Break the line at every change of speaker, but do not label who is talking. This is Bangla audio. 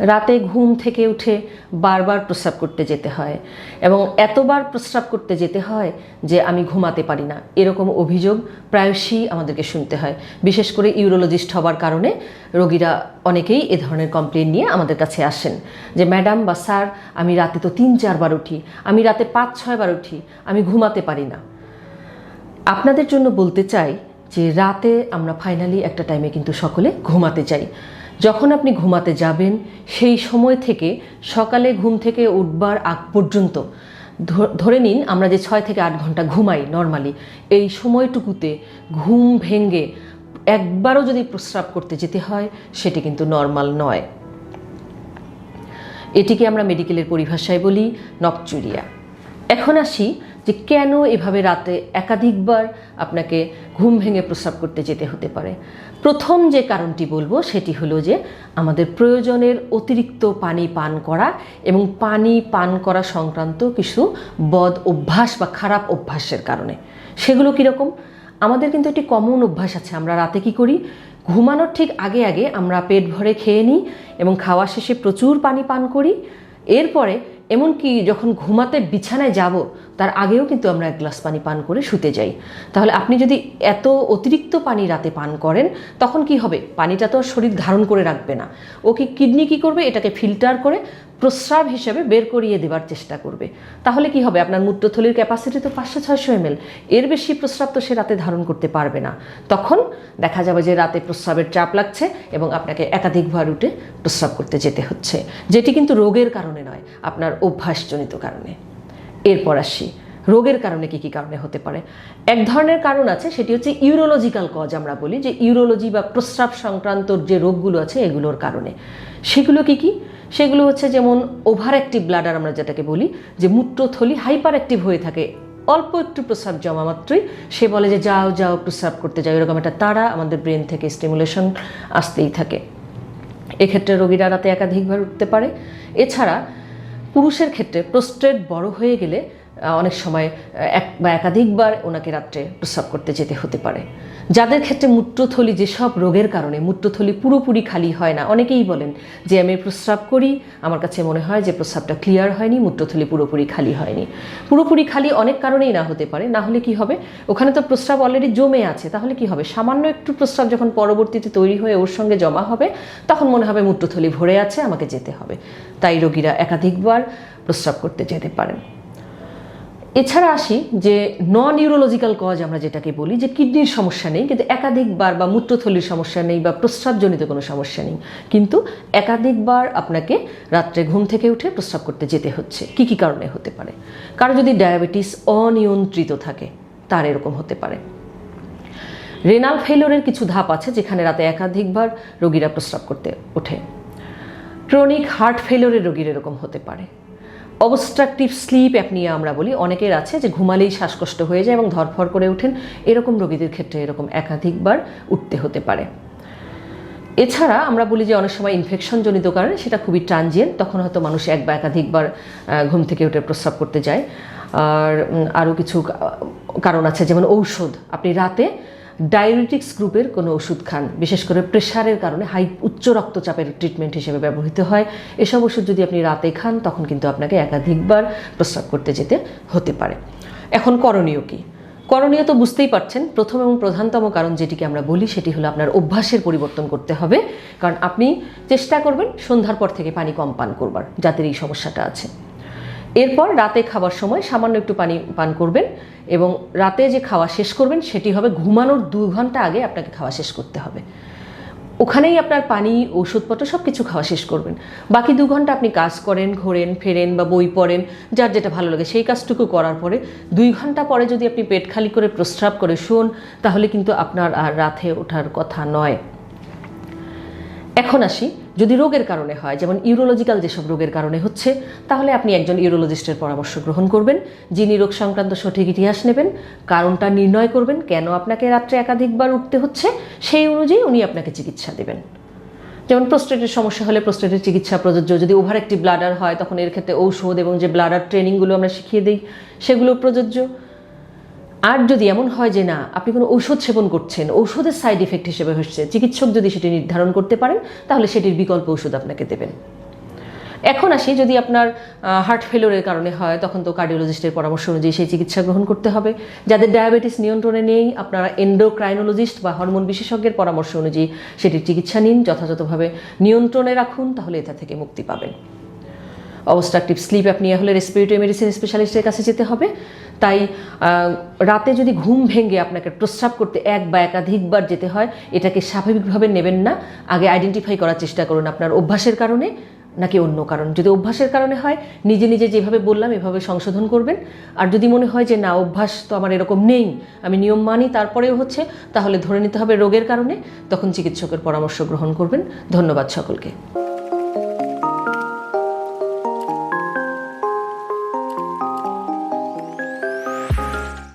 রাতে ঘুম থেকে উঠে বারবার প্রস্রাব করতে যেতে হয় এবং এতবার প্রস্রাব করতে যেতে হয় যে আমি ঘুমাতে পারি না। এরকম অভিযোগ প্রায়শই আমাদেরকে শুনতে হয়। বিশেষ করে ইউরোলজিস্ট হওয়ার কারণে রোগীরা অনেকেই এ ধরনের কমপ্লেন নিয়ে আমাদের কাছে আসেন যে, ম্যাডাম বা স্যার, আমি রাতে তো তিন চারবার উঠি, আমি রাতে পাঁচ ছয়বার উঠি, আমি ঘুমাতে পারি না। আপনাদের জন্য বলতে চাই যে রাতে আমরা ফাইনালি একটা টাইমে কিন্তু সকলে ঘুমাতে চাই। যখন আপনি ঘুমাতে যাবেন, সেই সময় থেকে সকালে ঘুম থেকে উঠবার আগ পর্যন্ত ধরে নিন আমরা যে ছয় থেকে আট ঘণ্টা ঘুমাই নর্মালি এই সময়টুকুতে ঘুম ভেঙ্গে একবারও যদি প্রস্রাব করতে যেতে হয়, সেটি কিন্তু নর্মাল নয়। এটিকে আমরা মেডিকেলের পরিভাষায় বলি নকচুরিয়া এখন আসি যে কেন এভাবে রাতে একাধিকবার আপনাকে ঘুম ভেঙে প্রস্রাব করতে যেতে হতে পারে। প্রথম যে কারণটি বলব সেটি হলো যে আমাদের প্রয়োজনের অতিরিক্ত পানি পান করা এবং পানি পান করা সংক্রান্ত কিছু বদ অভ্যাস বা খারাপ অভ্যাসের কারণে। সেগুলো কীরকম? আমাদের কিন্তু একটি কমন অভ্যাস আছে, আমরা রাতে কি করি? ঘুমানোর ঠিক আগে আগে আমরা পেট ভরে খেয়ে নিই এবং খাওয়া শেষে প্রচুর পানি পান করি। এরপরে এমনকি যখন ঘুমাতে বিছানায় যাব, তার আগেও কিন্তু আমরা এক গ্লাস পানি পান করে শুতে যাই। তাহলে আপনি যদি এত অতিরিক্ত পানি রাতে পান করেন, তখন কি হবে? পানিটা তো আর শরীর ধারণ করে রাখবে না। ও কি কিডনি কী করবে? এটাকে ফিল্টার করে প্রস্রাব হিসেবে বের করিয়ে দেবার চেষ্টা করবে। তাহলে কি হবে? আপনার মূত্রথলির ক্যাপাসিটি তো পাঁচশো ছয়শো এম এর বেশি প্রস্রাব তো সে রাতে ধারণ করতে পারবে না। তখন দেখা যাবে যে রাতে প্রস্রাবের চাপ লাগছে এবং আপনাকে একাধিক ভয় উঠে প্রস্রাব করতে যেতে হচ্ছে। যেটি কিন্তু রোগের কারণে নয়, আপনার অভ্যাসজনিত কারণে। এরপর আসি। রোগের কারণে কি কি কারণে হতে পারে। এক ধরনের কারণ আছে, সেটি হচ্ছে ইউরোলজিক্যাল কজ আমরা বলি, যে ইউরোলজি বা প্রস্রাব সংক্রান্ত যে রোগগুলো আছে, এগুলোর কারণে। সেগুলো কি কি? সেগুলো হচ্ছে যেমন ওভার অ্যাক্টিভ ব্লাডার আমরা যেটাকে বলি, যে মূত্রথলি হাইপার অ্যাক্টিভ হয়ে থাকে। অল্প একটু প্রস্রাব জমা মাত্রই সে বলে যে, যাও যাও, প্রস্রাব করতে যাও। এরকম একটা তারা আমাদের ব্রেন থেকে স্টিমুলেশন আসতেই থাকে। এক্ষেত্রে রোগীরা রাতে একাধিকবার উঠতে পারে। এছাড়া পুরুষের ক্ষেত্রে প্রোস্টেট বড় হয়ে গেলে অনেক সময় এক বা একাধিকবার ওনাকে রাত্রে প্রস্রাব করতে যেতে হতে পারে। যাদের ক্ষেত্রে মূত্রথলি যেসব রোগের কারণে মূত্রথলি পুরোপুরি খালি হয় না, অনেকেই বলেন যে আমি প্রস্রাব করি, আমার কাছে মনে হয় যে প্রস্রাবটা ক্লিয়ার হয়নি, মূত্রথলি পুরোপুরি খালি হয়নি। পুরোপুরি খালি অনেক কারণেই না হতে পারে, না হলে কি হবে? ওখানে তো প্রস্রাব অলরেডি জমে আছে, তাহলে কি হবে? সামান্য একটু প্রস্রাব যখন পরবর্তীতে তৈরি হয়ে ওর সঙ্গে জমা হবে, তখন মনে হবে মূত্রথলি ভরে আছে, আমাকে যেতে হবে। তাই রোগীরা একাধিকবার প্রস্রাব করতে যেতে পারেন। এছাড়া আসি যে নন ইউরোলজিক্যাল কজ আমরা যেটাকে বলি, যে কিডনির সমস্যা নেই, কিন্তু একাধিকবার বা মূত্রথলির সমস্যা নেই বা প্রস্রাবজনিত কোনো সমস্যা নেই, কিন্তু একাধিকবার আপনাকে রাত্রে ঘুম থেকে উঠে প্রস্রাব করতে যেতে হচ্ছে। কি কি কারণে হতে পারে? কারও যদি ডায়াবেটিস অনিয়ন্ত্রিত থাকে, তার এরকম হতে পারে। রেনাল ফেলোরের কিছু ধাপ আছে যেখানে রাতে একাধিকবার রোগীরা প্রস্রাব করতে ওঠে। ক্রনিক হার্ট ফেলোরের রোগীর এরকম হতে পারে। অবস্ট্রাকটিভ স্লিপ অ্যাপনিয়া আমরা বলি। অনেকের আছে যে ঘুমালেই শ্বাসকষ্ট হয়ে যায় এবং ধরফর করে ওঠেন। এরকম রোগীদের ক্ষেত্রে এরকম একাধিকবার উঠতে হতে পারে। এছাড়া আমরা বলি যে অনেক সময় ইনফেকশনজনিত কারণে সেটা খুবই ট্রানজিয়েন্ট তখন হয়তো মানুষ এক বা একাধিকবার ঘুম থেকে উঠে প্রস্রাব করতে যায়। আর আরও কিছু কারণ আছে। যেমন ঔষধ। আপনি রাতে ডায়াবেটিক্স গ্রুপের কোনো ওষুধ খান। বিশেষ করে প্রেশারের কারণে হাই, উচ্চ রক্তচাপের ট্রিটমেন্ট হিসেবে ব্যবহৃত হয়। এসব ওষুধ যদি আপনি রাতে খান, তখন কিন্তু আপনাকে একাধিকবার প্রস্রাব করতে যেতে হতে পারে। এখন করণীয় কী? করণীয় তো বুঝতেই পারছেন, প্রথম এবং প্রধানতম কারণ যেটিকে আমরা বলি, সেটি হলো আপনার অভ্যাসের পরিবর্তন করতে হবে। কারণ আপনি চেষ্টা করবেন সন্ধ্যার পর থেকে পানি কম পান করবার যাদের এই সমস্যাটা আছে। এরপর রাতে খাবার সময় সামান্য একটু পানি পান করবেন এবং রাতে যে খাওয়া শেষ করবেন সেটি হবে ঘুমানোর দু ঘণ্টা আগে আপনাকে খাওয়া শেষ করতে হবে। ওখানেই আপনার পানি ওষুধপত্র সব কিছু খাওয়া শেষ করবেন। বাকি দু ঘণ্টা আপনি কাজ করেন, ঘোরেন, ফেরেন বা বই পড়েন, যার যেটা ভালো লাগে সেই কাজটুকু করার পরে দুই ঘণ্টা পরে যদি আপনি পেট খালি করে প্রস্রাব করে শুন, তাহলে কিন্তু আপনার আর রাতে ওঠার কথা নয়। এখন আসি যদি রোগের কারণে হয়, যেমন ইউরোলজিক্যাল যেসব রোগের কারণে হচ্ছে, তাহলে আপনি একজন ইউরোলজিস্টের পরামর্শ গ্রহণ করবেন, যিনি রোগ সংক্রান্ত সঠিক ইতিহাস নেবেন, কারণটা নির্ণয় করবেন, কেন আপনাকে রাত্রে একাধিকবার উঠতে হচ্ছে, সেই অনুযায়ী উনি আপনাকে চিকিৎসা দেবেন। যেমন প্রোস্টেটের সমস্যা হলে প্রোস্টেটের চিকিৎসা প্রযোজ্য, যদি ওভার একটি ব্লাডার হয়, তখন এর ক্ষেত্রে ঔষধ এবং যে ব্লাডার ট্রেনিংগুলো আমরা শিখিয়ে দিই, সেগুলো প্রযোজ্য। আর যদি এমন হয় যে না, আপনি কোনো ঔষধ সেবন করছেন, ঔষধের সাইড ইফেক্ট হিসেবে হচ্ছে, চিকিৎসক যদি সেটি নির্ধারণ করতে পারেন, তাহলে সেটির বিকল্প ওষুধ আপনাকে দেবেন। এখন আসি, যদি আপনার হার্ট ফেলোরের কারণে হয়, তখন তো কার্ডিওলজিস্টের পরামর্শ অনুযায়ী সেই চিকিৎসা গ্রহণ করতে হবে। যাদের ডায়াবেটিস নিয়ন্ত্রণে নেই, আপনারা এন্ডোক্রাইনোলজিস্ট বা হরমোন বিশেষজ্ঞের পরামর্শ অনুযায়ী সেটির চিকিৎসা নিন, যথাযথভাবে নিয়ন্ত্রণে রাখুন, তাহলে এটা থেকে মুক্তি পাবেন। অবস্ট্রাকটিভ স্লিপ অ্যাপনিয়া হলে রেসপিরেটরি মেডিসিন স্পেশালিস্টের কাছে যেতে হবে। তাই রাতে যদি ঘুম ভেঙে আপনাকে প্রস্রাব করতে এক বা একাধিকবার যেতে হয়, এটাকে স্বাভাবিকভাবে নেবেন না। আগে আইডেন্টিফাই করার চেষ্টা করুন আপনার অভ্যাসের কারণে নাকি অন্য কারণ। যদি অভ্যাসের কারণে হয়, নিজে নিজে যেভাবে বললাম, এভাবে সংশোধন করবেন। আর যদি মনে হয় যে, না, অভ্যাস তো আমার এরকম নেই, আমি নিয়ম মানি, তারপরেও হচ্ছে, তাহলে ধরে নিতে হবে রোগের কারণে। তখন চিকিৎসকের পরামর্শ গ্রহণ করবেন। ধন্যবাদ সকলকে।